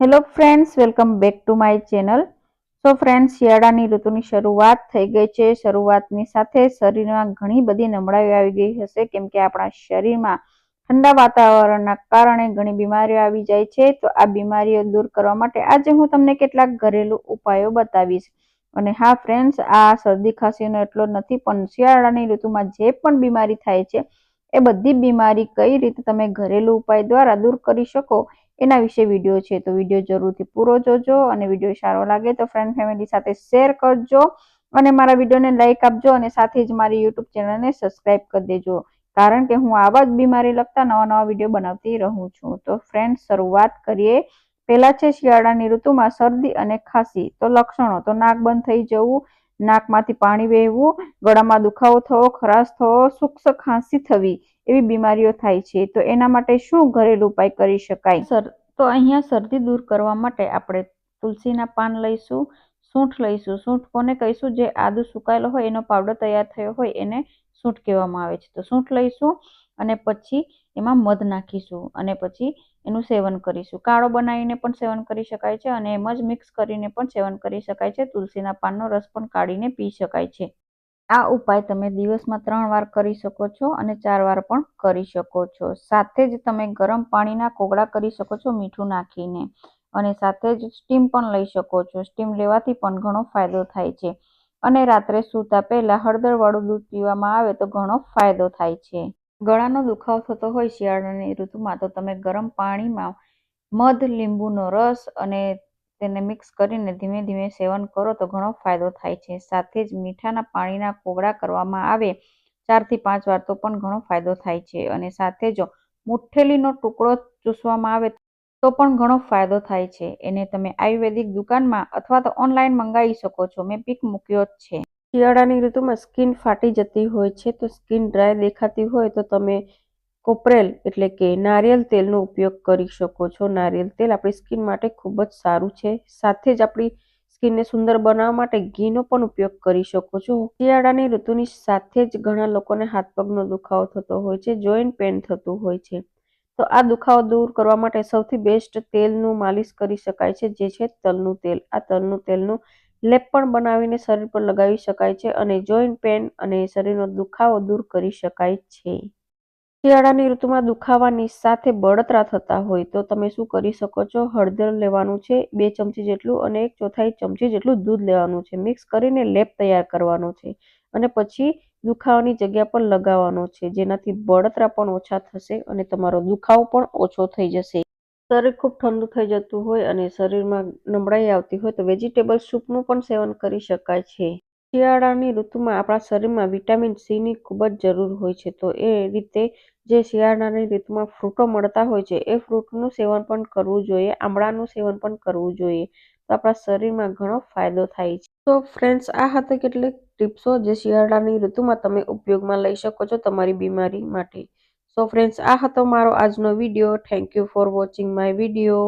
Hello friends welcome back to my channel so friends શિયાળાની ઋતુની શરૂઆત થઈ ગઈ છે. શરૂઆતની સાથે શરીરમાં ઘણી બધી નબળાઈઓ આવી ગઈ હશે. કેમ કે આપણા શરીરમાં ઠંડા વાતાવરણના કારણે ઘણી બીમારીઓ આવી જાય છે. તો આ બીમારીઓ દૂર કરવા માટે આજે હું તમને કેટલાક ઘરેલું ઉપાયો બતાવીશ. અને હા ફ્રેન્ડ્સ આ શરદી ખાંસીનો એટલો નથી, પણ શિયાળાની ઋતુમાં જે પણ બીમારી થાય છે, એ બધી બીમારી કઈ રીતે તમે ઘરેલું ઉપાય દ્વારા દૂર કરી શકો એના વિશે વીડિયો છે, તો વીડિયો જરૂરથી પૂરો જોજો અને વીડિયો સારો લાગે તો ફ્રેન્ડ ફેમિલી સાથે શેર કરજો અને મારા વિડીયોને લાઇક આપજો અને સાથે જ મારી યુટ્યુબ ચેનલને સબસ્ક્રાઇબ કરી દેજો. કારણ કે હું આવા જ બીમારી લગતા નવા નવા વીડિયો બનાવતી રહું છું. તો ફ્રેન્ડ શરૂઆત કરીએ. પહેલા છે શિયાળાની ઋતુમાં શરદી અને ખાંસી, તો લક્ષણો, તો નાક બંધ થઈ જવું, નાકમાંથી પાણી વહેવું, ગળામાં દુખાવો થવો, ખરાશ થવો, સૂક્ષ્મ ખાંસી થવી એવી બીમારીઓ થાય છે, તો એના માટે શું ઘરેલું ઉપાય કરી શકાય? સર, તો અહીંયા શરદી દૂર કરવા માટે આપણે તુલસીના પાન લઈશું, સૂંઠ લઈશું. સૂંઠ કોને કહીશું? જે આદુ સુકાયેલો હોય, એનો પાવડર તૈયાર થયો હોય, એને સૂંઠ કહેવામાં આવે છે. તો સૂંઠ લઈશું અને પછી એમાં મધ નાખીશું અને પછી એનું સેવન કરીશું. કાળો બનાવીને પણ સેવન કરી શકાય છે અને એમ જ મિક્સ કરીને પણ સેવન કરી શકાય છે. તુલસીના પાનનો રસ પણ કાઢીને પી શકાય છે. આ ઉપાય તમે દિવસમાં ત્રણ વાર કરી શકો છો અને ચાર વાર પણ કરી શકો છો. સાથે જ તમે ગરમ પાણીના કોગળા કરી શકો છો મીઠું નાખીને અને સાથે જ સ્ટીમ પણ લઈ શકો છો. સ્ટીમ લેવાથી પણ ઘણો ફાયદો થાય છે અને રાત્રે સૂતા પહેલા હળદરવાળું દૂધ પીવામાં આવે તો ઘણો ફાયદો થાય છે. ગળાનો દુખાવો થતો હોય શિયાળાની ઋતુમાં તો તમે ગરમ પાણીમાં મધ, લીંબુનો રસ અને તેને મિક્સ કરીને ધીમે ધીમે સેવન કરો તો ઘણો ફાયદો થાય છે. સાથે જ મીઠાના પાણીના કોગળા કરવામાં આવે ચારથી પાંચ વાર તો પણ ઘણો ફાયદો થાય છે. અને સાથે જો મુઠ્ઠેલીનો ટુકડો ચૂસવામાં આવે તો પણ ઘણો ફાયદો થાય છે. એને તમે આયુર્વેદિક દુકાનમાં અથવા તો ઓનલાઈન મંગાવી શકો છો. મેં પીક મૂક્યો જ છે. શિયાળાની ઋતુમાં સ્કિન ફાટી જતી હોય છે, તો સ્કિન ડ્રાય દેખાતી હોય તો તમે કોપરેલ એટલે કે નારિયેલ તેલનો ઉપયોગ કરી શકો છો. નારિયેલ તેલ આપણી સ્કિન માટે ખૂબ જ સારું છે. સાથે જ આપણી સ્કિનને સુંદર બનાવવા માટે ઘીનો પણ ઉપયોગ કરી શકો છો. શિયાળાની ઋતુની સાથે જ ઘણા લોકોને હાથ પગનો દુખાવો થતો હોય છે, જોઈન્ટ પેન થતું હોય છે. તો આ દુખાવો દૂર કરવા માટે સૌથી બેસ્ટ તેલનું માલિશ કરી શકાય છે, જે છે તલનું તેલ. આ તલનું તેલનું લેપ પણ બનાવીને શરીર પર લગાવી શકાય છે અને જોઈન્ટ પેન અને શરીરનો દુખાવો દૂર કરી શકાય છે. શિયાળાની ઋતુમાં દુખાવાની સાથે બળતરા થતા હોય તો તમે શું કરી શકો છો? હળદર લેવાનું છે, બે ચમચી જેટલું અને એક ચોથાઈ ચમચી જેટલું દૂધ લેવાનું છે. મિક્સ કરીને લેપ તૈયાર કરવાનો છે અને પછી દુખાવાની જગ્યા પર લગાવવાનો છે. જેનાથી બળતરા પણ ઓછા થશે અને તમારો દુખાવો પણ ઓછો થઈ જશે. શરીર ખૂબ ઠંડુ થઈ જતું હોય અને શરીરમાં નબળાઈ આવતી હોય તો વેજીટેબલ સૂપનું પણ સેવન કરી શકાય છે. શિયાળાની ઋતુમાં આપણા શરીરમાં વિટામિન સીની ખૂબ જ જરૂર હોય છે. તો એ રીતે જે શિયાળાની ઋતુમાં ફ્રૂટો મળતા હોય છે, એ ફ્રૂટનું સેવન પણ કરવું જોઈએ આંબળાનું સેવન પણ કરવું જોઈએ. તો આપણા શરીરમાં ઘણો ફાયદો થાય છે. તો ફ્રેન્ડ્સ, આ હતા કેટલીક ટિપ્સો જે શિયાળાની ઋતુમાં તમે ઉપયોગમાં લઈ શકો છો તમારી બીમારી માટે. સો ફ્રેન્ડ્સ, આ હતો મારો આજનો video. Thank you for watching my video